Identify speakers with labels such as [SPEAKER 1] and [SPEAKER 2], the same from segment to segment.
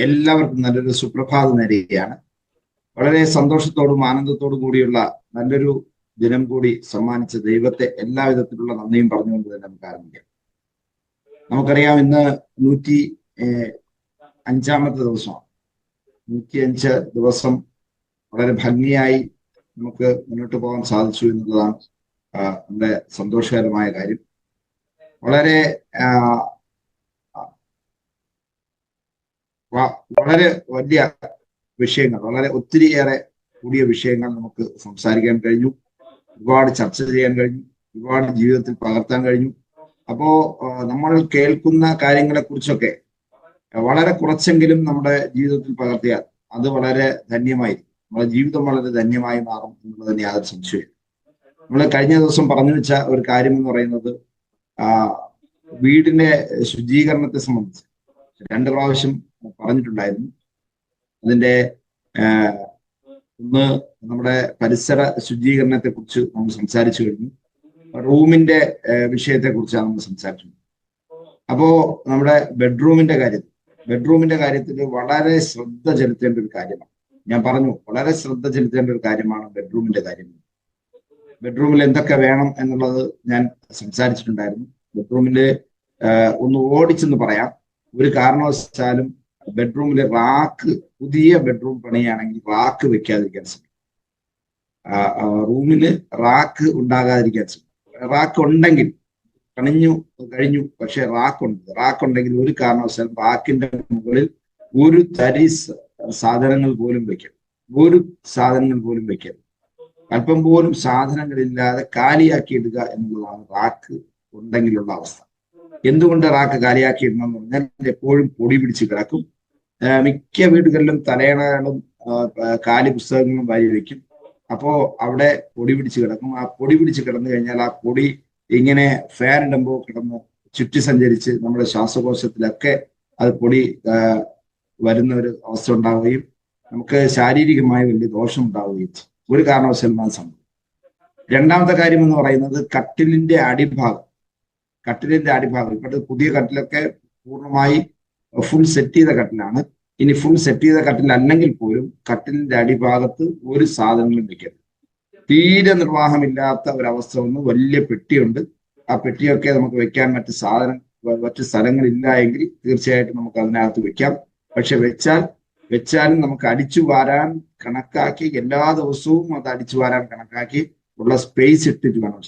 [SPEAKER 1] എല്ലാവർക്കും നല്ലൊരു സുപ്രഭാതം നേരുകയാണ്. വളരെ സന്തോഷത്തോടും ആനന്ദത്തോടും കൂടിയുള്ള നല്ലൊരു ദിനം കൂടി സമ്മാനിച്ച ദൈവത്തെ എല്ലാവിധത്തിലുള്ള നന്ദിയും പറഞ്ഞുകൊണ്ട് തന്നെ നമുക്ക് ആരംഭിക്കാം. നമുക്കറിയാം ഇന്ന് നൂറ്റി അഞ്ചാമത്തെ ദിവസമാണ്. നൂറ്റി അഞ്ച് ദിവസം വളരെ ഭംഗിയായി നമുക്ക് മുന്നോട്ട് പോകാൻ സാധിച്ചു എന്നുള്ളതാണ് നമ്മുടെ സന്തോഷകരമായ കാര്യം. വളരെ ആ, വ- വളരെ വലിയ വിഷയങ്ങൾ വളരെ ഒത്തിരിയേറെ കൂടിയ വിഷയങ്ങൾ നമുക്ക് സംസാരിക്കാൻ കഴിഞ്ഞു. ഒരുപാട് ചർച്ച ചെയ്യാൻ കഴിഞ്ഞു. ഒരുപാട് ജീവിതത്തിൽ പകർത്താൻ കഴിഞ്ഞു. അപ്പോ നമ്മൾ കേൾക്കുന്ന കാര്യങ്ങളെ കുറിച്ചൊക്കെ വളരെ കുറച്ചെങ്കിലും നമ്മുടെ ജീവിതത്തിൽ പകർത്തിയാൽ അത് വളരെ ധന്യമായിരിക്കും. നമ്മുടെ ജീവിതം വളരെ ധന്യമായി മാറും എന്നുള്ളതിന് യാതൊരു സംശയമില്ല നമ്മൾ കഴിഞ്ഞ ദിവസം പറഞ്ഞു വെച്ച ഒരു കാര്യം എന്ന് പറയുന്നത് വീടിന്റെ ശുചീകരണത്തെ സംബന്ധിച്ച്. രണ്ട് പ്രാവശ്യം പറഞ്ഞിട്ടുണ്ടായിരുന്നു. അതിന്റെ ഒന്ന് നമ്മുടെ പരിസര ശുചീകരണത്തെ കുറിച്ച് നമ്മൾ സംസാരിച്ചു കഴിഞ്ഞു. റൂമിന്റെ വിഷയത്തെ കുറിച്ചാണ് നമ്മൾ സംസാരിച്ചത്. അപ്പോ നമ്മുടെ ബെഡ്റൂമിന്റെ കാര്യത്തിൽ ബെഡ്റൂമിന്റെ കാര്യത്തിൽ വളരെ ശ്രദ്ധ ചെലുത്തേണ്ട ഒരു കാര്യമാണ്. ഞാൻ പറഞ്ഞു വളരെ ശ്രദ്ധ ചെലുത്തേണ്ട ഒരു കാര്യമാണ് ബെഡ്റൂമിന്റെ കാര്യം. ബെഡ്റൂമിൽ എന്തൊക്കെ വേണം എന്നുള്ളത് ഞാൻ സംസാരിച്ചിട്ടുണ്ടായിരുന്നു. ബെഡ്റൂമിൽ ഒന്ന് ഓടിച്ചെന്ന് പറയാം. ഒരു കാരണവശാലും ബെഡ്റൂമിലെ റാക്ക് പുതിയ ബെഡ്റൂം പണിയാണെങ്കിൽ റാക്ക് വെക്കാതിരിക്കാൻ ശ്രമിക്കും. റൂമിൽ റാക്ക് ഉണ്ടാകാതിരിക്കാൻ ശ്രമിക്കും. റാക്ക് ഉണ്ടെങ്കിൽ പണിഞ്ഞു കഴിഞ്ഞു പക്ഷെ റാക്ക് ഉണ്ട്. റാക്ക് ഉണ്ടെങ്കിൽ ഒരു കാരണവശാലും റാക്കിന്റെ മുകളിൽ ഒരു തരി സാധനങ്ങൾ പോലും വെക്കരുത്. ഒരു സാധനങ്ങൾ പോലും വെക്കരുത്. അല്പം പോലും സാധനങ്ങളില്ലാതെ കാലിയാക്കി ഇടുക എന്നുള്ളതാണ് റാക്ക് ഉണ്ടെങ്കിലുള്ള അവസ്ഥ. എന്തുകൊണ്ട് റാക്ക് കാലിയാക്കി ഇടണം എന്ന് പറഞ്ഞാൽ എപ്പോഴും പൊടി പിടിച്ച് കിടക്കും. മിക്ക വീടുകളിലും തലയണകളും കാലി പുസ്തകങ്ങളും വാരി വയ്ക്കും അപ്പോ അവിടെ പൊടി പിടിച്ച് കിടക്കും. ആ പൊടി പിടിച്ച് കിടന്നു കഴിഞ്ഞാൽ ആ പൊടി ഇങ്ങനെ ഫാൻ ഇടുമ്പോൾ കിടന്ന് ചുറ്റി സഞ്ചരിച്ച് നമ്മുടെ ശ്വാസകോശത്തിലൊക്കെ അത് പൊടി വരുന്ന ഒരു അവസ്ഥ ഉണ്ടാവുകയും നമുക്ക് ശാരീരികമായി വലിയ ദോഷം ഉണ്ടാവുകയും ഒരു കാരണവശാലും അത് രണ്ടാമത്തെ കാര്യം എന്ന് പറയുന്നത് കട്ടിലിന്റെ അടിഭാഗം. കട്ടിലിന്റെ അടിഭാഗം. ഇപ്പോഴത്തെ പുതിയ കട്ടിലൊക്കെ പൂർണമായി ഫുൾ സെറ്റ് ചെയ്ത കട്ടിലാണ് ഇനി ഫുൾ സെറ്റ് ചെയ്ത കട്ടിലല്ലെങ്കിൽ പോലും കട്ടിലിന്റെ അടിഭാഗത്ത് ഒരു സാധനങ്ങളും വെക്കരുത്. തീരെ നിർവാഹമില്ലാത്ത ഒരവസ്ഥ ഒന്ന് വലിയ പെട്ടിയുണ്ട്. ആ പെട്ടിയൊക്കെ നമുക്ക് വെക്കാൻ മറ്റ് സാധനം മറ്റു സ്ഥലങ്ങളില്ല എങ്കിൽ തീർച്ചയായിട്ടും നമുക്ക് അതിനകത്ത് വെക്കാം. പക്ഷെ വെച്ചാൽ വെച്ചാലും നമുക്ക് അടിച്ചു വാരാൻ കണക്കാക്കി എല്ലാ ദിവസവും അത് അടിച്ചു വാരാൻ കണക്കാക്കി ഉള്ള സ്പേസ് ഇട്ടിട്ട് വേണം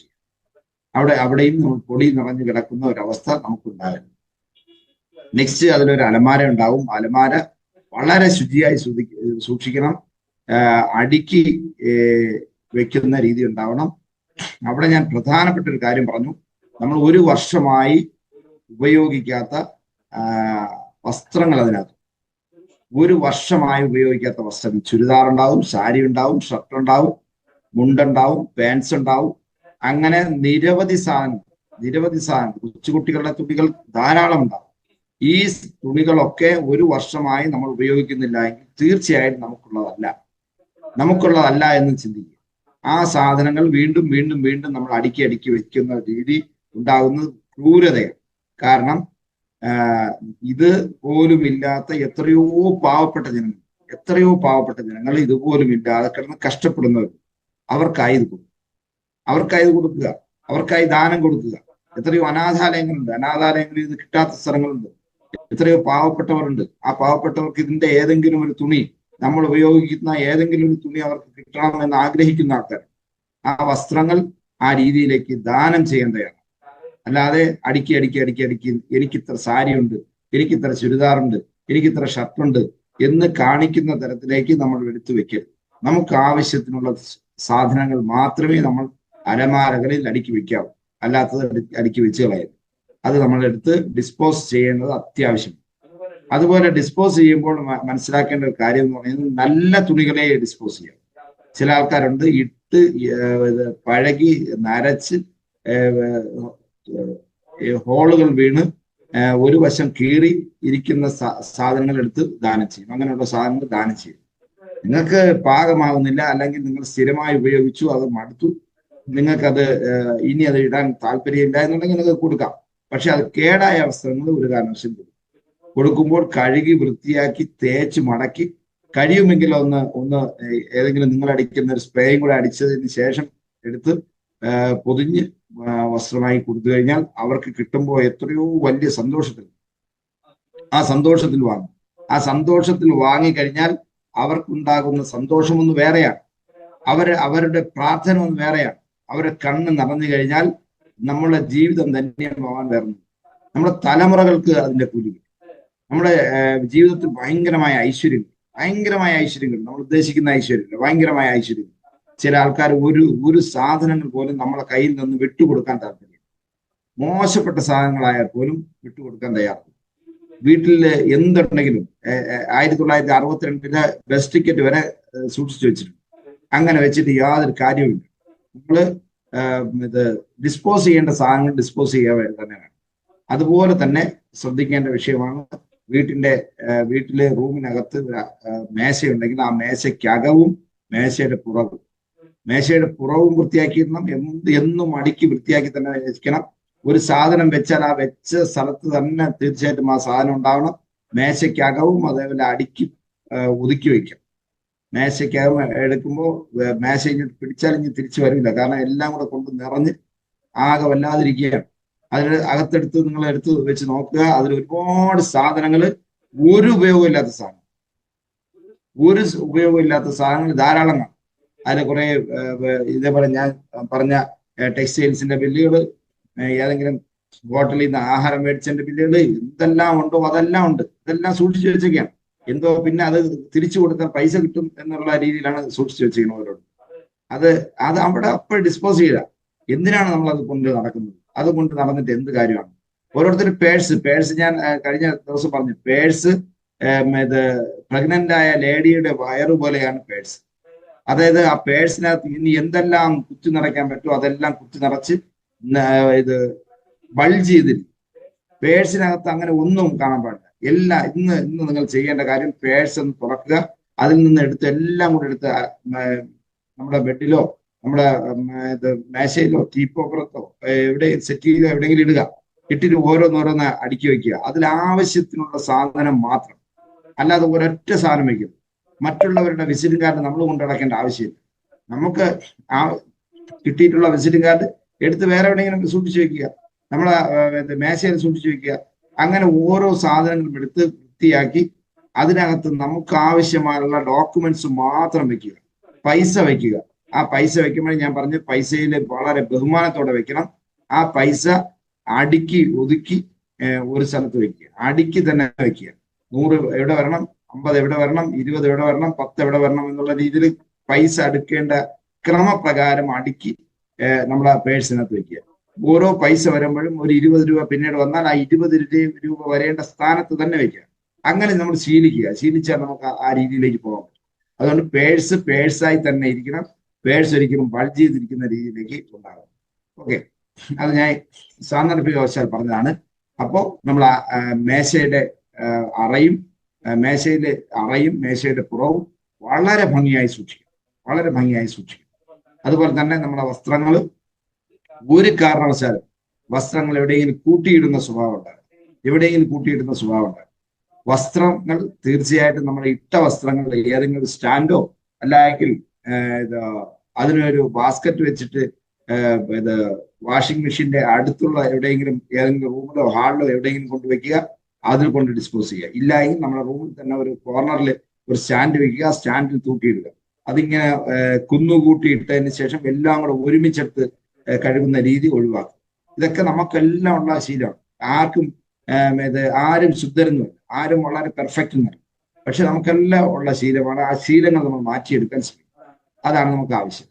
[SPEAKER 1] അവിടെ അവിടെയും പൊടി നിറഞ്ഞു കിടക്കുന്ന ഒരവസ്ഥ നമുക്കുണ്ടാകും നെക്സ്റ്റ് അതിലൊരു അലമാര ഉണ്ടാവും. അലമാര വളരെ ശുചിയായി സൂക്ഷി- സൂക്ഷിക്കണം. അടുക്കി വെക്കുന്ന രീതി ഉണ്ടാവണം. അവിടെ ഞാൻ പ്രധാനപ്പെട്ട ഒരു കാര്യം പറഞ്ഞു. നമ്മൾ ഒരു വർഷമായി ഉപയോഗിക്കാത്ത വസ്ത്രങ്ങൾ അതിനകത്ത്. ഒരു വർഷമായി ഉപയോഗിക്കാത്ത വസ്ത്രം. ചുരിദാർ ഉണ്ടാവും സാരി ഉണ്ടാവും ഷർട്ട് ഉണ്ടാവും മുണ്ടുണ്ടാവും പാൻസ് ഉണ്ടാവും. അങ്ങനെ നിരവധി സാധനങ്ങൾ നിരവധി സാധനങ്ങൾ. കൊച്ചുകുട്ടികളുടെ തുണികൾ ധാരാളം ഉണ്ടാവും. ഈ തുണികളൊക്കെ ഒരു വർഷമായി നമ്മൾ ഉപയോഗിക്കുന്നില്ല എങ്കിൽ തീർച്ചയായും നമുക്കുള്ളതല്ല. നമുക്കുള്ളതല്ല എന്ന് ചിന്തിക്കുക. ആ സാധനങ്ങൾ വീണ്ടും വീണ്ടും വീണ്ടും നമ്മൾ അടുക്കി അടുക്കി വെക്കുന്ന രീതി ഉണ്ടാകുന്നത് ക്രൂരതയാണ്. കാരണം ഇത് പോലും ഇല്ലാത്ത എത്രയോ പാവപ്പെട്ട ജനങ്ങൾ എത്രയോ പാവപ്പെട്ട ജനങ്ങൾ ഇതുപോലും ഇല്ലാതെ കിടന്ന് കഷ്ടപ്പെടുന്നവർ അവർക്കായി ഇത് കൊടുക്കുക. അവർക്കായി ഇത് കൊടുക്കുക. അവർക്കായി ദാനം കൊടുക്കുക. എത്രയോ അനാഥാലയങ്ങളുണ്ട്. അനാഥാലയങ്ങളിൽ ഇത് കിട്ടാത്ത സ്ഥലങ്ങളുണ്ട്. എത്രയോ പാവപ്പെട്ടവരുണ്ട്. ആ പാവപ്പെട്ടവർക്ക് ഇതിന്റെ ഏതെങ്കിലും ഒരു തുണി നമ്മൾ ഉപയോഗിക്കുന്ന ഏതെങ്കിലും ഒരു തുണി അവർക്ക് കിട്ടണമെന്ന് ആഗ്രഹിക്കുന്ന ആൾക്കാർ ആ വസ്ത്രങ്ങൾ ആ രീതിയിലേക്ക് ദാനം ചെയ്യേണ്ടതാണ്. അല്ലാതെ അടുക്കി അടുക്കി അടുക്കി അടുക്കി എനിക്കിത്ര സാരിയുണ്ട് എനിക്കിത്ര ചുരിദാറുണ്ട് എനിക്കിത്ര ഷർട്ടുണ്ട് എന്ന് കാണിക്കുന്ന തരത്തിലേക്ക് നമ്മൾ എടുത്തു വെക്കരുത്. നമുക്ക് ആവശ്യത്തിനുള്ള സാധനങ്ങൾ മാത്രമേ നമ്മൾ അലമാരകളിൽ അടുക്കി വെക്കാവൂ. അല്ലാത്തത് അടുക്കി- അടുക്കി വെച്ച് കളയരുത്. അത് നമ്മളെടുത്ത് ഡിസ്പോസ് ചെയ്യേണ്ടത് അത്യാവശ്യം. അതുപോലെ ഡിസ്പോസ് ചെയ്യുമ്പോൾ മനസ്സിലാക്കേണ്ട ഒരു കാര്യം എന്ന് പറയുന്നത് നല്ല തുണികളെ ഡിസ്പോസ് ചെയ്യാം. ചില ആൾക്കാരുണ്ട് ഇട്ട് പഴകി നരച്ച് ഹോളുകൾ വീണ് ഒരു വശം കീറി ഇരിക്കുന്ന സാധനങ്ങൾ എടുത്ത് ദാനം ചെയ്യും. അങ്ങനെയുള്ള സാധനങ്ങൾ ദാനം ചെയ്യും. നിങ്ങൾക്ക് പാകമാകുന്നില്ല അല്ലെങ്കിൽ നിങ്ങൾ സ്ഥിരമായി ഉപയോഗിച്ചു അത് മടുത്തു. നിങ്ങൾക്കത് ഇനി അത് ഇടാൻ താല്പര്യമില്ല എന്നുണ്ടെങ്കിൽ നിങ്ങൾക്ക് കൊടുക്കാം. പക്ഷെ അത് കേടായ വസ്ത്രങ്ങൾ ഒരു കാരണവശം കൊടുക്കും കൊടുക്കുമ്പോൾ കഴുകി വൃത്തിയാക്കി തേച്ച് മടക്കി കഴിയുമെങ്കിൽ ഒന്ന് ഒന്ന് ഏതെങ്കിലും നിങ്ങൾ അടിക്കുന്ന ഒരു സ്പ്രേയും കൂടെ അടിച്ചതിന് ശേഷം എടുത്ത് പൊതിഞ്ഞ് വസ്ത്രമായി കൊടുത്തു കഴിഞ്ഞാൽ അവർക്ക് കിട്ടുമ്പോൾ എത്രയോ വലിയ സന്തോഷത്തിൽ ആ സന്തോഷത്തിൽ വാങ്ങും. ആ സന്തോഷത്തിൽ വാങ്ങിക്കഴിഞ്ഞാൽ അവർക്കുണ്ടാകുന്ന സന്തോഷം വേറെയാണ്. അവർ അവരുടെ പ്രാർത്ഥന ഒന്ന് വേറെയാണ്. അവരുടെ കണ്ണ് നിറഞ്ഞു കഴിഞ്ഞാൽ നമ്മുടെ ജീവിതം ധന്യമാവാൻ വരുന്നത് നമ്മുടെ തലമുറകൾക്ക് അതിന്റെ കൂലി നമ്മുടെ ജീവിതത്തിൽ ഭയങ്കരമായ ഐശ്വര്യം ഭയങ്കരമായ ഐശ്വര്യങ്ങൾ നമ്മൾ ഉദ്ദേശിക്കുന്ന ഐശ്വര്യങ്ങൾ ഭയങ്കരമായ ഐശ്വര്യം. ചില ആൾക്കാർ ഒരു ഒരു സാധനങ്ങൾ പോലും നമ്മളെ കയ്യിൽ നിന്ന് വിട്ടുകൊടുക്കാൻ താല്പര്യം മോശപ്പെട്ട സാധനങ്ങളായാൽ പോലും വിട്ടുകൊടുക്കാൻ തയ്യാറാണ്. വീട്ടിൽ എന്തുണ്ടെങ്കിലും ആയിരത്തി തൊള്ളായിരത്തി അറുപത്തിരണ്ടിലെ ബസ് ടിക്കറ്റ് വരെ സൂക്ഷിച്ചു വെച്ചിട്ടുണ്ട്. അങ്ങനെ വെച്ചിട്ട് യാതൊരു കാര്യവുമില്ല. നമ്മൾ ഇത് ഡിസ്പോസ് ചെയ്യേണ്ട സാധനങ്ങൾ ഡിസ്പോസ് ചെയ്യാൻ തന്നെ വേണം അതുപോലെ തന്നെ ശ്രദ്ധിക്കേണ്ട വിഷയമാണ് വീട്ടിന്റെ വീട്ടിലെ റൂമിനകത്ത് മേശയുണ്ടെങ്കിൽ ആ മേശയ്ക്കകവും മേശയുടെ പുറവും. മേശയുടെ പുറവും വൃത്തിയാക്കിയിടണം. എന്ത് എന്നും അടുക്കി വൃത്തിയാക്കി തന്നെ വെക്കണം. ഒരു സാധനം വെച്ചാൽ ആ വെച്ച സ്ഥലത്ത് തന്നെ തീർച്ചയായിട്ടും ആ സാധനം ഉണ്ടാവണം. മേശയ്ക്കകവും അതേപോലെ അടുക്കി ഒതുക്കി വെക്കണം. മേശയ്ക്കകം എടുക്കുമ്പോൾ മേശ ഇങ്ങോട്ട് പിടിച്ചാൽ ഇനി തിരിച്ചു വരില്ല കാരണം എല്ലാം കൂടെ കൊണ്ട് നിറഞ്ഞ് ആകെ വല്ലാതിരിക്കുകയാണ്. അതിൽ അകത്തെടുത്ത് നിങ്ങൾ എടുത്ത് വെച്ച് നോക്കുക. അതിൽ ഒരുപാട് സാധനങ്ങൾ ഒരു ഉപയോഗമില്ലാത്ത സാധനം. ഒരു ഉപയോഗം ഉപയോഗമില്ലാത്ത സാധനങ്ങൾ ധാരാളം കാണും അതിൽ കുറെ ഇതേപോലെ ഞാൻ പറഞ്ഞ ടെക്സ്റ്റൈൽസിന്റെ ബില്ലുകൾ ഏതെങ്കിലും ഹോട്ടലിൽ നിന്ന് ആഹാരം മേടിച്ചതിന്റെ ബില്ലുകൾ എന്തെല്ലാം ഉണ്ടോ അതെല്ലാം ഉണ്ട്. ഇതെല്ലാം സൂക്ഷിച്ചു വെച്ചൊക്കെയാണ്. എന്തോ പിന്നെ അത് തിരിച്ചു കൊടുത്താൽ പൈസ കിട്ടും എന്നുള്ള രീതിയിലാണ് സൂക്ഷിച്ചു വെച്ചിരിക്കുന്നത് അവരോട് അത് അത് അവിടെ അപ്പോൾ ഡിസ്പോസ് ചെയ്ത. എന്തിനാണ് നമ്മൾ അത് കൊണ്ട് നടക്കുന്നത്? അത് കൊണ്ട് നടന്നിട്ട് എന്ത് കാര്യമാണ്? ഓരോരുത്തർ പേഴ്സ് പേഴ്സ് ഞാൻ കഴിഞ്ഞ ദിവസം പറഞ്ഞു. പേഴ്സ് ഇത് പ്രഗ്നന്റ് ആയ ലേഡിയുടെ വയറ് പോലെയാണ് പേഴ്സ് അതായത് ആ പേഴ്സിനകത്ത് ഇനി എന്തെല്ലാം കുത്തി നിറയ്ക്കാൻ പറ്റുമോ അതെല്ലാം കുത്തി നിറച്ച് ഇത് ബൾജ് ചെയ്തിരുന്നു പേഴ്സിനകത്ത് അങ്ങനെ ഒന്നും കാണാൻ പാടില്ല. എല്ലാം ഇന്ന് ഇന്ന് നിങ്ങൾ ചെയ്യേണ്ട കാര്യം പേഴ്സ് ഒന്ന് തുറക്കുക. അതിൽ നിന്ന് എടുത്ത് എല്ലാം കൂടെ എടുത്ത് നമ്മുടെ ബെഡിലോ നമ്മുടെ ഇത് മേശയിലോ തീപ്പോക്കറത്തോ എവിടെ സെറ്റ് ചെയ്തോ എവിടെയെങ്കിലും ഇടുക. ഇട്ടിട്ട് ഓരോന്നോരോന്ന് അടുക്കി വെക്കുക. അതിൽ ആവശ്യത്തിനുള്ള സാധനം മാത്രം. അല്ലാതെ ഒരൊറ്റ സാധനം വെക്കരുത് മറ്റുള്ളവരുടെ വിസിറ്റിംഗ് കാർഡ് നമ്മൾ കൊണ്ടടക്കേണ്ട ആവശ്യമില്ല. നമുക്ക് ആ കിട്ടിയിട്ടുള്ള വിസിറ്റിംഗ് കാർഡ് എടുത്ത് വേറെ എവിടെയെങ്കിലും സൂക്ഷിച്ചു വെക്കുക. നമ്മളെ മേശയിൽ സൂക്ഷിച്ചു വെക്കുക. അങ്ങനെ ഓരോ സാധനങ്ങളും എടുത്ത് വൃത്തിയാക്കി അതിനകത്ത് നമുക്ക് ആവശ്യമായുള്ള ഡോക്യുമെന്റ്സ് മാത്രം വെക്കുക. പൈസ വെക്കുക. ആ പൈസ വെക്കുമ്പോൾ ഞാൻ പറഞ്ഞു പൈസയിൽ വളരെ ബഹുമാനത്തോടെ വെക്കണം. ആ പൈസ അടുക്കി ഒതുക്കി ഒരു സ്ഥലത്ത് വെക്കുക. അടുക്കി തന്നെ വെക്കുക. നൂറ് എവിടെ വരണം? അമ്പത് എവിടെ വരണം? ഇരുപത് എവിടെ വരണം? പത്ത് എവിടെ വരണം? എന്നുള്ള രീതിയിൽ പൈസ അടുക്കേണ്ട ക്രമപ്രകാരം അടുക്കി ആ പേഴ്സിനകത്ത് വെക്കുക. ഓരോ പൈസ വരുമ്പോഴും ഒരു ഇരുപത് രൂപ പിന്നീട് വന്നാൽ ആ ഇരുപത് രൂപ വരേണ്ട സ്ഥാനത്ത് തന്നെ വെക്കുക അങ്ങനെ നമ്മൾ ശീലിക്കുക. ശീലിച്ചാൽ നമുക്ക് ആ- രീതിയിലേക്ക് പോകാം അതുകൊണ്ട് പേഴ്സ് പേഴ്സായി തന്നെ ഇരിക്കണം. പേഴ്സ് ഒരിക്കലും ബൾജ് ചെയ്തിരിക്കുന്ന രീതിയിലേക്ക് ഉണ്ടാകും ഓക്കെ അത് ഞാൻ സാന്ദർഭികവശാൽ പറഞ്ഞതാണ്. അപ്പോൾ നമ്മൾ മേശയുടെ അറയും മേശയിലെ അറയും മേശയുടെ പുറവും വളരെ ഭംഗിയായി സൂക്ഷിക്കും വളരെ ഭംഗിയായി സൂക്ഷിക്കും അതുപോലെ തന്നെ നമ്മുടെ വസ്ത്രങ്ങൾ ഒരു കാരണവശാലും വസ്ത്രങ്ങൾ എവിടെയെങ്കിലും കൂട്ടിയിടുന്ന സ്വഭാവം ഉണ്ടാകും എവിടെയെങ്കിലും കൂട്ടിയിടുന്ന സ്വഭാവം ഉണ്ടാകും വസ്ത്രങ്ങൾ തീർച്ചയായിട്ടും നമ്മുടെ ഇട്ട വസ്ത്രങ്ങൾ ഏതെങ്കിലും സ്റ്റാൻഡോ അല്ലെങ്കിൽ അതിനൊരു ബാസ്ക്കറ്റ് വെച്ചിട്ട് ഇത് വാഷിംഗ് മെഷീന്റെ അടുത്തുള്ള എവിടെയെങ്കിലും ഏതെങ്കിലും റൂമിലോ ഹാളിലോ എവിടെയെങ്കിലും കൊണ്ടുവയ്ക്കുക അതിൽ കൊണ്ട് ഡിസ്പോസ് ചെയ്യുക. ഇല്ലെങ്കിൽ നമ്മുടെ റൂമിൽ തന്നെ ഒരു കോർണറിൽ ഒരു സ്റ്റാൻഡ് വെക്കുക സ്റ്റാൻഡിൽ തൂക്കിയിടുക. അതിങ്ങനെ കുന്നുകൂട്ടി ഇട്ടതിന് ശേഷം എല്ലാം കൂടെ ഒരുമിച്ചെടുത്ത് കഴുകുന്ന രീതി ഒഴിവാക്കും. ഇതൊക്കെ നമുക്കെല്ലാം ഉള്ള ശീലമാണ്. ആർക്കും ഇത് ആരും ശുദ്ധരൊന്നുമില്ല ആരും വളരെ പെർഫെക്റ്റ് എന്നല്ല പക്ഷെ നമുക്കെല്ലാം ഉള്ള ശീലമാണ് ആ ശീലങ്ങൾ നമ്മൾ മാറ്റിയെടുക്കാൻ ശ്രമിക്കും. അതാണ് നമുക്ക് ആവശ്യം.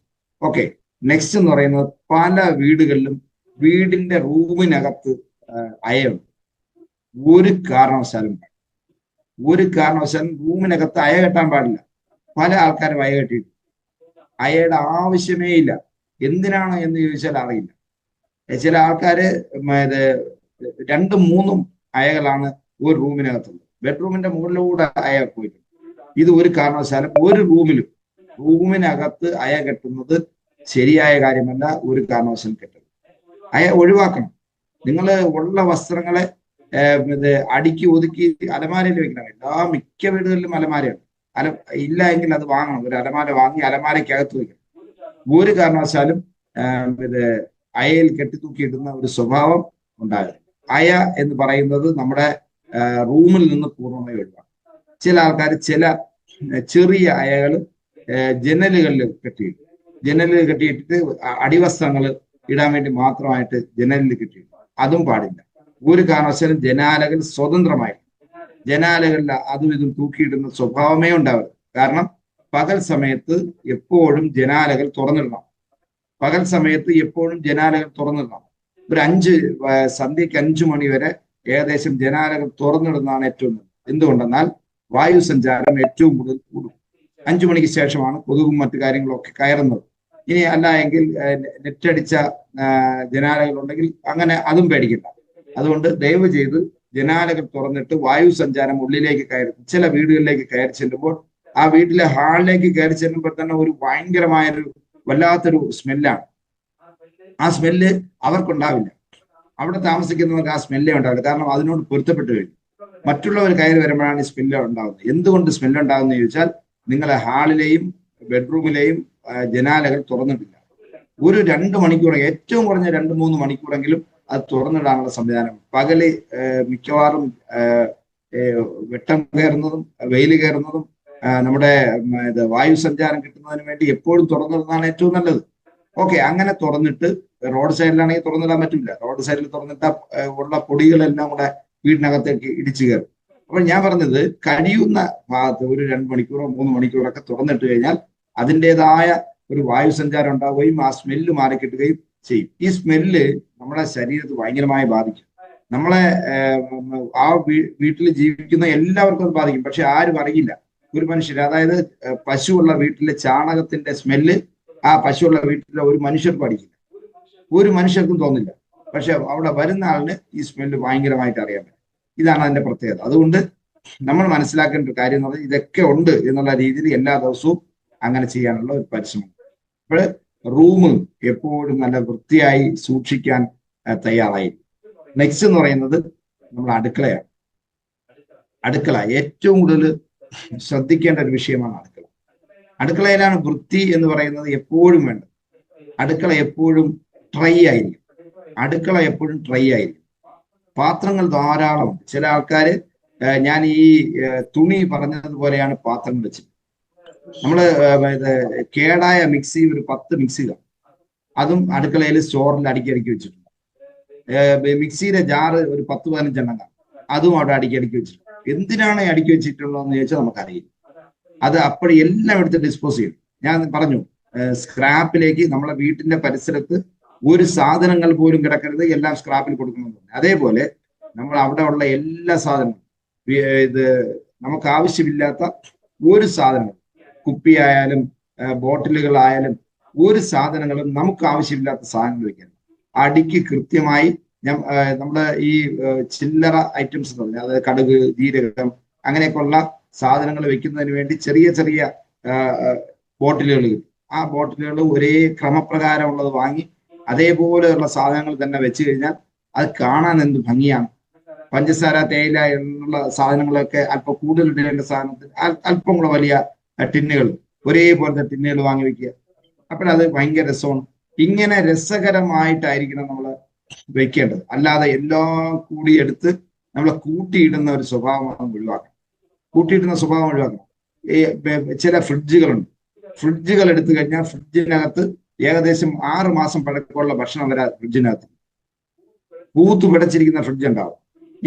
[SPEAKER 1] ഓക്കെ നെക്സ്റ്റ് എന്ന് പറയുന്നത് പല വീടുകളിലും വീടിന്റെ റൂമിനകത്ത് അയവുണ്ട് ഒരു കാരണവശാലും പാടില്ല. ഒരു കാരണവശാലും റൂമിനകത്ത് അയ കെട്ടാൻ പാടില്ല. പല ആൾക്കാരും അയ കെട്ടിയിട്ടുണ്ട്. അയയുടെ ആവശ്യമേ ഇല്ല. എന്തിനാണ് എന്ന് ചോദിച്ചാൽ അറിയില്ല. ചില ആൾക്കാര് രണ്ടും മൂന്നും അയകളാണ് ഒരു റൂമിനകത്തുള്ളത്. ബെഡ്റൂമിന്റെ മുകളിലൂടെ അയ പോയിട്ടുണ്ട്. ഇത് ഒരു കാരണവശാലും ഒരു റൂമിലും റൂമിനകത്ത് അയ കെട്ടുന്നത് ശരിയായ കാര്യമല്ല ഒരു കാരണവശാലും കെട്ടരുത്. അയ ഒഴിവാക്കണം. നിങ്ങൾ ഉള്ള വസ്ത്രങ്ങളെ ഇത് അടുക്കി ഒതുക്കി അലമാരയിൽ വെക്കണം. എല്ലാ മിക്ക വീടുകളിലും അലമാരയാണ് അല ഇല്ല എങ്കിൽ അത് വാങ്ങണം. ഒരു അലമാര വാങ്ങി അലമാരയ്ക്കകത്ത് വെക്കണം. ഒരു കാരണവശാലും ഇത് അയയിൽ കെട്ടിത്തൂക്കിയിടുന്ന ഒരു സ്വഭാവം ഉണ്ടാകരുത് അയ എന്ന് പറയുന്നത് നമ്മുടെ റൂമിൽ നിന്ന് പൂർണമായി ഒഴിവാണ്. ചില ആൾക്കാർ ചില ചെറിയ അയകൾ ജനലുകളിൽ കെട്ടിയിടും. ജനലിൽ കെട്ടിയിട്ടിട്ട് അടിവസ്ത്രങ്ങൾ ഇടാൻ വേണ്ടി മാത്രമായിട്ട് ജനലിൽ കെട്ടിയിടും. അതും പാടില്ല. ഒരു കാരണവശാലും ജനാലകൾ സ്വതന്ത്രമായി ജനാലകളിൽ അതും ഇതും തൂക്കിയിടുന്ന സ്വഭാവമേ ഉണ്ടാവരുത് കാരണം പകൽ സമയത്ത് എപ്പോഴും ജനാലകൾ തുറന്നിടണം. പകൽ സമയത്ത് എപ്പോഴും ജനാലകൾ തുറന്നിടണം. ഒരു അഞ്ച് സന്ധ്യക്ക് അഞ്ചു മണി വരെ ഏകദേശം ജനാലകൾ തുറന്നിടുന്നതാണ് ഏറ്റവും എന്തുകൊണ്ടെന്നാൽ വായു സഞ്ചാരം ഏറ്റവും കൂടുതൽ കൂടും. അഞ്ചു മണിക്ക് ശേഷമാണ് കൊതുകും മറ്റു കാര്യങ്ങളൊക്കെ കയറുന്നത്. ഇനി അല്ല എങ്കിൽ നെറ്റടിച്ച ജനാലകൾ ഉണ്ടെങ്കിൽ അങ്ങനെ അതും പേടിക്കില്ല അതുകൊണ്ട് ദയവ് ചെയ്ത് ജനാലകൾ തുറന്നിട്ട് വായു സഞ്ചാരം ഉള്ളിലേക്ക് കയറി ചില വീടുകളിലേക്ക് കയറി ചെല്ലുമ്പോൾ ആ വീട്ടിലെ ഹാളിലേക്ക് കയറി ചെല്ലുമ്പോൾ തന്നെ ഒരു ഭയങ്കരമായൊരു വല്ലാത്തൊരു സ്മെല്ലാണ്. ആ സ്മെല്ല് അവർക്കുണ്ടാവില്ല. അവിടെ താമസിക്കുന്നവർക്ക് ആ സ്മെല്ലേ ഉണ്ടാവില്ല. കാരണം അതിനോട് പൊരുത്തപ്പെട്ട് കഴിഞ്ഞു. മറ്റുള്ളവർ കയറി വരുമ്പോഴാണ് ഈ സ്മെല്ല് ഉണ്ടാകുന്നത് എന്തുകൊണ്ട് സ്മെല്ല് ഉണ്ടാകുന്നത് ചോദിച്ചാൽ നിങ്ങളെ ഹാളിലെയും ബെഡ്റൂമിലെയും ജനാലകൾ തുറന്നിട്ടില്ല. ഒരു രണ്ട് മണിക്കൂർ ഏറ്റവും കുറഞ്ഞ രണ്ട് മൂന്ന് മണിക്കൂറെങ്കിലും അത് തുറന്നിടാനുള്ള സംവിധാനം. പകൽ മിക്കവാറും വെട്ടം കയറുന്നതും വെയിൽ കയറുന്നതും നമ്മുടെ ഇത് വായു സഞ്ചാരം കിട്ടുന്നതിന് വേണ്ടി എപ്പോഴും തുറന്നിടുന്നതാണ് ഏറ്റവും നല്ലത്. ഓക്കെ അങ്ങനെ തുറന്നിട്ട് റോഡ് സൈഡിലാണെങ്കിൽ തുറന്നിടാൻ പറ്റില്ല. റോഡ് സൈഡിൽ തുറന്നിട്ട ഉള്ള പൊടികളെല്ലാം കൂടെ വീടിനകത്തേക്ക് ഇടിച്ചു കയറും. അപ്പോൾ ഞാൻ പറഞ്ഞത് കഴിയുന്ന ഭാഗത്ത് ഒരു രണ്ട് മണിക്കൂറോ മൂന്ന് മണിക്കൂറോ ഒക്കെ തുറന്നിട്ട് കഴിഞ്ഞാൽ അതിന്റെതായ ഒരു വായു സഞ്ചാരം ഉണ്ടാവുകയും ആ സ്മെല്ല് മാറിക്കിട്ടുകയും ചെയ്യും. ഈ സ്മെല്ല് നമ്മുടെ ശരീരത്തെ ഭയങ്കരമായി ബാധിക്കും. നമ്മളെ ആ വീട്ടിൽ ജീവിക്കുന്ന എല്ലാവർക്കും അത് ബാധിക്കും. പക്ഷെ ആരും അറിയില്ല. ഒരു മനുഷ്യർ അതായത് പശുവുള്ള വീട്ടിലെ ചാണകത്തിന്റെ സ്മെല്ല് ആ പശുവുള്ള വീട്ടിലെ ഒരു മനുഷ്യർക്കും അടിക്കില്ല ഒരു മനുഷ്യർക്കും തോന്നില്ല. പക്ഷെ അവിടെ വരുന്ന ആളിന് ഈ സ്മെല്ല് ഭയങ്കരമായിട്ട് അറിയാൻ പറ്റും. ഇതാണ് അതിന്റെ പ്രത്യേകത. അതുകൊണ്ട് നമ്മൾ മനസ്സിലാക്കേണ്ട ഒരു കാര്യം എന്ന് പറഞ്ഞാൽ ഇതൊക്കെ ഉണ്ട് എന്നുള്ള രീതിയിൽ എല്ലാ ദിവസവും അങ്ങനെ ചെയ്യാനുള്ള ഒരു പരിശ്രമം. അപ്പോൾ റൂം എപ്പോഴും നല്ല വൃത്തിയായി സൂക്ഷിക്കാൻ തയ്യാറായി. നെക്സ്റ്റ് എന്ന് പറയുന്നത് നമ്മൾ അടുക്കളയാണ്. അടുക്കള. ഏറ്റവും കൂടുതൽ ശ്രദ്ധിക്കേണ്ട ഒരു വിഷയമാണ് അടുക്കള. അടുക്കളയിലാണ് വൃത്തി എന്ന് പറയുന്നത് എപ്പോഴും വേണ്ടത്. അടുക്കള എപ്പോഴും ട്രൈ ആയിരിക്കും. അടുക്കള എപ്പോഴും ട്രൈ ആയിരിക്കും. പാത്രങ്ങൾ ധാരാളം ചില ആൾക്കാർ ഞാൻ ഈ തുണി പറഞ്ഞതുപോലെയാണ് പാത്രം വെച്ചത് നമ്മൾ കേടായ മിക്സി ഒരു പത്ത് മിക്സി അതും അടുക്കളയിൽ സ്റ്റോറിൽ അടുക്കി വെച്ചിട്ടുണ്ട്. മിക്സിയുടെ ജാറ് ഒരു പത്ത് പതിനഞ്ചെണ്ണം അതും അവിടെ അടുക്കി വെച്ചിട്ടുണ്ട്. എന്തിനാണ് അടുക്കി വെച്ചിട്ടുള്ളതെന്ന് ചോദിച്ചാൽ നമുക്കറിയില്ല. അത്. അപ്പോഴും എല്ലാം എടുത്ത് ഡിസ്പോസ് ചെയ്യും. ഞാൻ പറഞ്ഞു സ്ക്രാപ്പിലേക്ക് നമ്മളെ വീട്ടിന്റെ പരിസരത്ത് ഒരു സാധനങ്ങൾ പോലും കിടക്കരുത് എല്ലാം സ്ക്രാപ്പിൽ കൊടുക്കണം അതേപോലെ നമ്മൾ അവിടെ ഉള്ള എല്ലാ സാധനങ്ങളും ഇത് നമുക്ക് ആവശ്യമില്ലാത്ത ഒരു സാധനങ്ങൾ കുപ്പിയായാലും ബോട്ടിലുകളായാലും ഒരു സാധനങ്ങളും നമുക്ക് ആവശ്യമില്ലാത്ത സാധനങ്ങൾ വെക്കണം അടിക്ക് കൃത്യമായി ഞാൻ നമ്മുടെ ഈ ചില്ലറ ഐറ്റംസ് എന്ന് പറഞ്ഞാൽ അതായത് കടുക് ജീരകം അങ്ങനെയൊക്കെയുള്ള സാധനങ്ങൾ വെക്കുന്നതിന് വേണ്ടി ചെറിയ ചെറിയ ബോട്ടിലുകൾ കിട്ടും. ആ ബോട്ടിലുകൾ ഒരേ ക്രമപ്രകാരമുള്ളത് വാങ്ങി അതേപോലെയുള്ള സാധനങ്ങൾ തന്നെ വെച്ച് കഴിഞ്ഞാൽ അത് കാണാൻ എന്ത് ഭംഗിയാണ്. പഞ്ചസാര തേയില എന്നുള്ള സാധനങ്ങളൊക്കെ അല്പം കൂടുതൽ ഇടേണ്ട സാധനത്തിൽ അല്പം കൂടെ വലിയ ടിന്നുകൾ ഒരേപോലത്തെ ടിന്നുകൾ വാങ്ങി വെക്കുക. അപ്പോഴത് ഭയങ്കര രസമാണ്. ഇങ്ങനെ രസകരമായിട്ടായിരിക്കണം നമ്മൾ വെക്കേണ്ടത്. അല്ലാതെ എല്ലാം കൂടി എടുത്ത് നമ്മളെ കൂട്ടിയിടുന്ന ഒരു സ്വഭാവം ഒഴിവാക്കണം. കൂട്ടിയിടുന്ന സ്വഭാവം ഒഴിവാക്കണം. ഈ ചില ഫ്രിഡ്ജുകളുണ്ട്. ഫ്രിഡ്ജുകൾ എടുത്തു കഴിഞ്ഞാൽ ഫ്രിഡ്ജിനകത്ത് ഏകദേശം ആറ് മാസം പഴക്കമുള്ള ഭക്ഷണം വരെ ഫ്രിഡ്ജിനകത്ത്. പൂത്ത് പിടച്ചിരിക്കുന്ന ഫ്രിഡ്ജ് ഉണ്ടാവും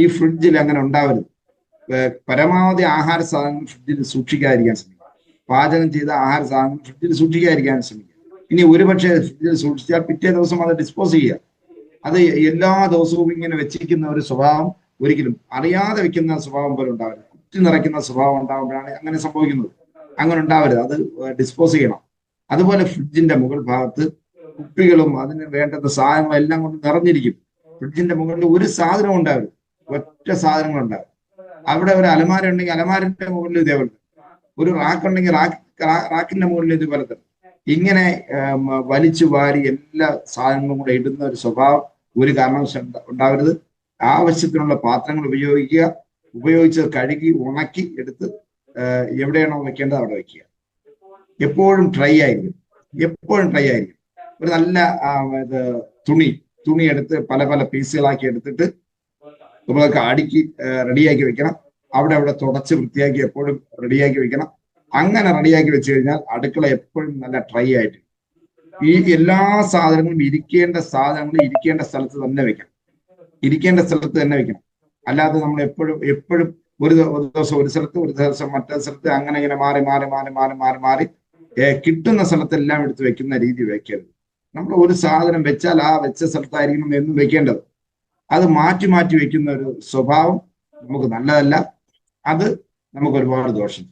[SPEAKER 1] ഈ ഫ്രിഡ്ജിൽ അങ്ങനെ ഉണ്ടാവരുത്. പരമാവധി ആഹാര സാധനങ്ങൾ ഫ്രിഡ്ജിൽ സൂക്ഷിക്കാതിരിക്കാൻ ശ്രമിക്കുക. പാചകം ചെയ്ത ആഹാര സാധനങ്ങൾ ഫ്രിഡ്ജിൽ സൂക്ഷിക്കാതിരിക്കാൻ ശ്രമിക്കുക. ഇനി ഒരുപക്ഷെ ഫ്രിഡ്ജിൽ സൂക്ഷിച്ചാൽ പിറ്റേ ദിവസം അത് ഡിസ്പോസ് ചെയ്യുക. അത് എല്ലാ ദിവസവും ഇങ്ങനെ വെച്ചിരിക്കുന്ന ഒരു സ്വഭാവം ഒരിക്കലും അറിയാതെ വെക്കുന്ന സ്വഭാവം പോലെ ഉണ്ടാവില്ല. കുത്തി നിറയ്ക്കുന്ന സ്വഭാവം ഉണ്ടാകുമ്പോഴാണ് അങ്ങനെ സംഭവിക്കുന്നത്. അങ്ങനെ ഉണ്ടാവരുത്. അത് ഡിസ്പോസ് ചെയ്യണം. അതുപോലെ ഫ്രിഡ്ജിന്റെ മുകൾ ഭാഗത്ത് കുപ്പികളും അതിന് വേണ്ടുന്ന സാധനങ്ങളും എല്ലാം കൊണ്ട് നിറഞ്ഞിരിക്കും. ഫ്രിഡ്ജിന്റെ മുകളിൽ ഒരു സാധനം ഉണ്ടാവരുത് ഒറ്റ സാധനങ്ങൾ ഉണ്ടാവും അവിടെ ഒരു അലമാര ഉണ്ടെങ്കിൽ അലമാരന്റെ മുകളിൽ ഇതേപോലെ. ഒരു റാക്ക് ഉണ്ടെങ്കിൽ റാക്ക് റാക്കിന്റെ മുകളിൽ ഇതുപോലെ തന്നെ. ഇങ്ങനെ വലിച്ചു വാരി എല്ലാ സാധനങ്ങളും കൂടെ ഇടുന്ന ഒരു സ്വഭാവം ഒരു കാരണവശാലും ഉണ്ടാവരുത്. ആവശ്യത്തിനുള്ള പാത്രങ്ങൾ ഉപയോഗിക്കുക. ഉപയോഗിച്ച് കഴുകി ഉണക്കി എടുത്ത് എവിടെയാണോ വെക്കേണ്ടത് അവിടെ വെക്കുക. എപ്പോഴും ഡ്രൈ ആയിരിക്കും. എപ്പോഴും ഡ്രൈ ആയിരിക്കും. ഒരു നല്ല ഇത് തുണി തുണി എടുത്ത് പല പല പീസുകളാക്കി എടുത്തിട്ട് നമ്മളൊക്കെ അടുക്കി റെഡിയാക്കി വെക്കണം. അവിടെ അവിടെ തുടച്ച് വൃത്തിയാക്കി എപ്പോഴും റെഡിയാക്കി വെക്കണം. അങ്ങനെ റെഡിയാക്കി വെച്ച് കഴിഞ്ഞാൽ അടുക്കള എപ്പോഴും നല്ല ഡ്രൈ ആയിട്ട് ഈ എല്ലാ സാധനങ്ങളും ഇരിക്കേണ്ട സാധനങ്ങൾ ഇരിക്കേണ്ട സ്ഥലത്ത് തന്നെ വെക്കണം. ഇരിക്കേണ്ട സ്ഥലത്ത് തന്നെ വെക്കണം. അല്ലാതെ നമ്മൾ എപ്പോഴും എപ്പോഴും ഒരു ദിവസം ഒരു സ്ഥലത്ത് ഒരു ദിവസം മറ്റേ സ്ഥലത്ത് അങ്ങനെ ഇങ്ങനെ മാറി മാറി മാറി മാറി മാറി മാറി കിട്ടുന്ന സ്ഥലത്തെല്ലാം എടുത്ത് വെക്കുന്ന രീതി വെക്കരുത്. നമ്മൾ ഒരു സാധനം വെച്ചാൽ ആ വെച്ച സ്ഥലത്തായിരിക്കണം എന്നും വെക്കേണ്ടത്. അത് മാറ്റി മാറ്റി വെക്കുന്ന ഒരു സ്വഭാവം നമുക്ക് നല്ലതല്ല. അത് നമുക്ക് ഒരുപാട് ദോഷം.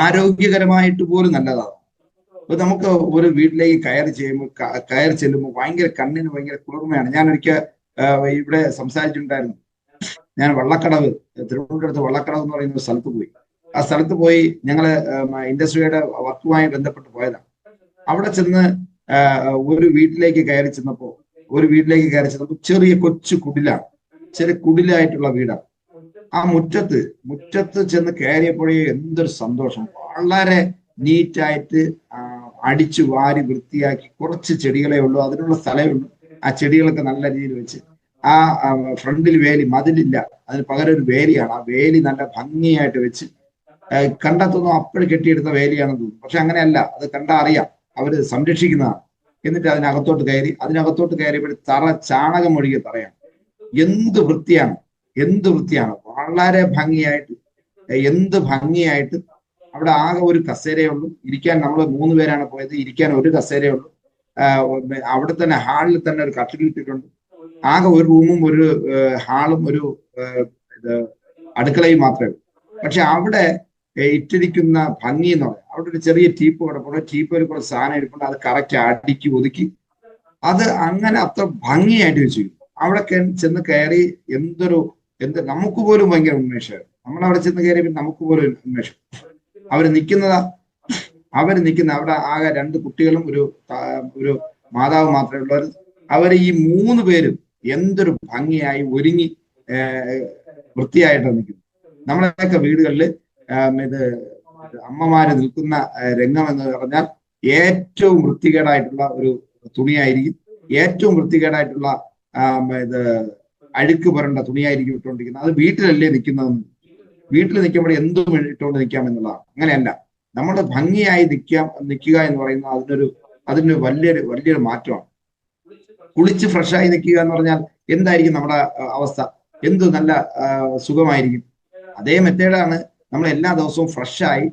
[SPEAKER 1] ആരോഗ്യകരമായിട്ട് പോലും നല്ലതാണ് അപ്പൊ നമുക്ക് ഒരു വീട്ടിലേക്ക് കയറി ചെയ്യുമ്പോൾ കയറി ചെല്ലുമ്പോൾ ഭയങ്കര കണ്ണിന് ഭയങ്കര കുളിർമയാണ്. ഞാൻ ഒരിക്കൽ ഇവിടെ സംസാരിച്ചിട്ടുണ്ടായിരുന്നു. ഞാൻ വള്ളക്കടവ് തിരുവനന്തപുരത്ത് വള്ളക്കടവ് എന്ന് പറയുന്ന സ്ഥലത്ത് പോയി. ആ സ്ഥലത്ത് പോയി ഞങ്ങൾ ഇൻഡസ്ട്രിയുടെ വർക്കുമായി ബന്ധപ്പെട്ട് പോയതാണ്. അവിടെ ചെന്ന് ഒരു വീട്ടിലേക്ക് കയറി ചെന്നപ്പോ ഒരു വീട്ടിലേക്ക് കയറി ചെന്നപ്പോ ചെറിയ കൊച്ചു കുടിലാണ്. ചെറിയ കുടിലായിട്ടുള്ള വീടാണ്. ആ മുറ്റത്ത് മുറ്റത്ത് ചെന്ന് കയറിയപ്പോഴേ എന്തൊരു സന്തോഷം. വളരെ നീറ്റായിട്ട് അടിച്ചു വാരി വൃത്തിയാക്കി കുറച്ച് ചെടികളെ ഉള്ളൂ. അതിനുള്ള സ്ഥലമേ ആ ചെടികളൊക്കെ നല്ല രീതിയിൽ വെച്ച് ആ ഫ്രണ്ടിൽ വേലി മതിലില്ല. അതിന് പകരം ഒരു വേലിയാണ്. ആ വേലി നല്ല ഭംഗിയായിട്ട് വെച്ച് കണ്ടെത്തുന്നു അപ്പോഴും കെട്ടിയെടുത്ത വേലിയാണെന്ന് തോന്നുന്നു പക്ഷെ അങ്ങനെയല്ല. അത് കണ്ടാ അറിയാം. അവർ സംരക്ഷിക്കുന്നതാണ്. എന്നിട്ട് അതിനകത്തോട്ട് കയറി അതിനകത്തോട്ട് കയറിയപ്പോൾ തറ ചാണകം ഒഴുകിയ തറയാണ്. എന്ത് വൃത്തിയാണ്? എന്ത് വൃത്തിയാണ്? വളരെ ഭംഗിയായിട്ട് എന്ത് ഭംഗിയായിട്ട് അവിടെ ആകെ ഒരു കസേരയുള്ളൂ ഇരിക്കാൻ നമ്മൾ മൂന്ന് പേരാണ് പോയത്. ഇരിക്കാൻ ഒരു കസേരയുള്ളൂ അവിടെ തന്നെ ഹാളിൽ തന്നെ ഒരു കട്ടിൽ ഇട്ടിട്ടുണ്ട്. ആകെ ഒരു റൂമും ഒരു ഹാളും ഒരു അടുക്കളയും മാത്രമേ ഉള്ളൂ. പക്ഷെ അവിടെ ഇട്ടിരിക്കുന്ന ഭംഗി എന്ന് പറയാം. അവിടെ ഒരു ചെറിയ ടീപ്പ് കിടപ്പുണ്ട്. ടീപ്പിൽ കുറച്ച് സാധനം ഇരിപ്പുണ്ട്. അത് കറക്റ്റ് അടുക്കി ഒതുക്കി. അത് അങ്ങനെ അത്ര ഭംഗിയായിട്ട് വെച്ചിരിക്കും അവിടെ ചെന്ന് കയറി എന്തൊരു എന്ത് നമുക്ക് പോലും ഭയങ്കര ഉന്മേഷമായിരുന്നു. നമ്മൾ അവിടെ ചെന്ന് കയറി നമുക്ക് പോലും ഉന്മേഷം. അവർ നിൽക്കുന്നത് അവർ നിൽക്കുന്ന അവിടെ ആകെ രണ്ട് കുട്ടികളും ഒരു ഒരു മാതാവ് മാത്രമേ ഉള്ളൂ. അവർ ഈ മൂന്ന് പേരും എന്തൊരു ഭംഗിയായി ഒരുങ്ങി വൃത്തിയായിട്ടാണ് നിൽക്കുന്നത്. നമ്മളെയൊക്കെ വീടുകളിൽ ഇത് അമ്മമാര് നിൽക്കുന്ന രംഗം എന്ന് പറഞ്ഞാൽ ഏറ്റവും വൃത്തികേടായിട്ടുള്ള ഒരു തുണിയായിരിക്കും. ഏറ്റവും വൃത്തികേടായിട്ടുള്ള ഇത് അഴുക്ക് പുരണ്ട തുണിയായിരിക്കും ഇട്ടുകൊണ്ടിരിക്കുന്നത്. അത് വീട്ടിലല്ലേ നിൽക്കുന്നതെന്ന്. വീട്ടിൽ നിൽക്കുമ്പോൾ എന്തും ഇട്ടുകൊണ്ട് നിൽക്കാം എന്നുള്ളതാണ്. അങ്ങനെയല്ല. നമ്മുടെ ഭംഗിയായി നിൽക്കാം നിൽക്കുക എന്ന് പറയുന്നത് അതിനൊരു അതിനൊരു വലിയൊരു വലിയൊരു മാറ്റമാണ്. കുളിച്ച് ഫ്രഷായി നിൽക്കുക എന്ന് പറഞ്ഞാൽ എന്തായിരിക്കും നമ്മുടെ അവസ്ഥ? എന്ത് നല്ല സുഖമായിരിക്കും? അതേ മെത്തേഡാണ് നമ്മൾ എല്ലാ ദിവസവും ഫ്രഷായി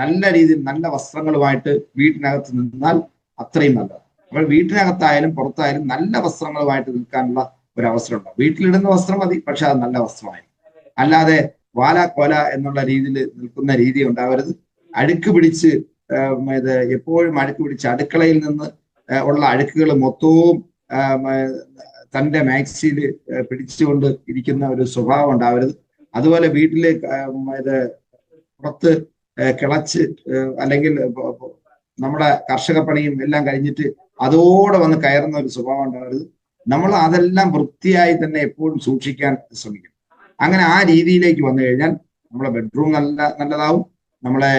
[SPEAKER 1] നല്ല രീതിയിൽ നല്ല വസ്ത്രങ്ങളുമായിട്ട് വീട്ടിനകത്ത് നിന്നാൽ അത്രയും നല്ലത്. അപ്പോൾ വീട്ടിനകത്തായാലും പുറത്തായാലും നല്ല വസ്ത്രങ്ങളുമായിട്ട് നിൽക്കാനുള്ള ഒരു അവസരം ഉണ്ടാവും. വീട്ടിലിടുന്ന വസ്ത്രം മതി പക്ഷെ അത് നല്ല വസ്ത്രമായിരിക്കും. അല്ലാതെ വാല കൊല എന്നുള്ള രീതിയിൽ നിൽക്കുന്ന രീതി ഉണ്ടാവരുത്. അഴുക്ക് പിടിച്ച് ഇത് എപ്പോഴും അഴുക്ക് പിടിച്ച് അടുക്കളയിൽ നിന്ന് ഉള്ള അഴുക്കുകൾ മൊത്തവും തന്റെ മാക്സിയിൽ പിടിച്ചുകൊണ്ട് ഇരിക്കുന്ന ഒരു സ്വഭാവം ഉണ്ടാവരുത്. അതുപോലെ വീട്ടിലെ ഇത് പുറത്ത് കിളച്ച് അല്ലെങ്കിൽ നമ്മുടെ കർഷക പണിയും എല്ലാം കഴിഞ്ഞിട്ട് അതോടെ വന്ന് കയറുന്ന ഒരു സ്വഭാവം ഉണ്ടാവരുത്. നമ്മൾ അതെല്ലാം വൃത്തിയായി തന്നെ എപ്പോഴും സൂക്ഷിക്കാൻ ശ്രമിക്കണം. അങ്ങനെ ആ രീതിയിലേക്ക് വന്നു കഴിഞ്ഞാൽ നമ്മളെ ബെഡ്റൂം നല്ല നല്ലതാവും. നമ്മളെ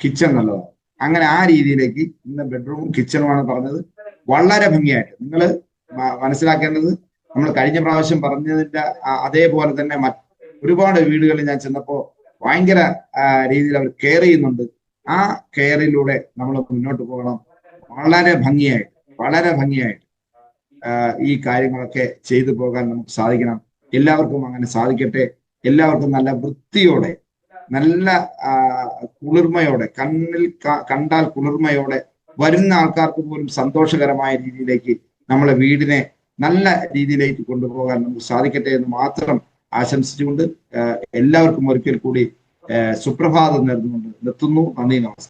[SPEAKER 1] കിച്ചൺ നല്ലതാവും. അങ്ങനെ ആ രീതിയിലേക്ക് ഇന്ന് ബെഡ്റൂമും കിച്ചണുമാണ് പറഞ്ഞത്. വളരെ ഭംഗിയായിട്ട്. നിങ്ങൾ മനസ്സിലാക്കേണ്ടത് നമ്മൾ കഴിഞ്ഞ പ്രാവശ്യം പറഞ്ഞതിന്റെ അതേപോലെ തന്നെ ഒരുപാട് വീടുകളിൽ ഞാൻ ചെന്നപ്പോൾ ഭയങ്കര രീതിയിൽ അവർ കെയർ ചെയ്യുന്നുണ്ട്. ആ കെയറിലൂടെ നമ്മൾ മുന്നോട്ട് പോകണം. വളരെ ഭംഗിയായിട്ട് വളരെ ഭംഗിയായിട്ട് ഈ കാര്യങ്ങളൊക്കെ ചെയ്തു പോകാൻ നമുക്ക് സാധിക്കണം. എല്ലാവർക്കും അങ്ങനെ സാധിക്കട്ടെ. എല്ലാവർക്കും നല്ല വൃത്തിയോടെ നല്ല കുളിർമയോടെ കണ്ണിൽ കണ്ടാൽ കുളിർമയോടെ വരുന്ന ആൾക്കാർക്ക് പോലും സന്തോഷകരമായ രീതിയിലേക്ക് നമ്മളെ വീടിനെ നല്ല രീതിയിലേക്ക് കൊണ്ടുപോകാൻ നമുക്ക് സാധിക്കട്ടെ എന്ന് മാത്രം ആശംസിച്ചുകൊണ്ട് എല്ലാവർക്കും ഒരിക്കൽ കൂടി സുപ്രഭാതം നേർന്നുകൊണ്ട് നിർത്തുന്നു. നന്ദി നമസ്കാരം.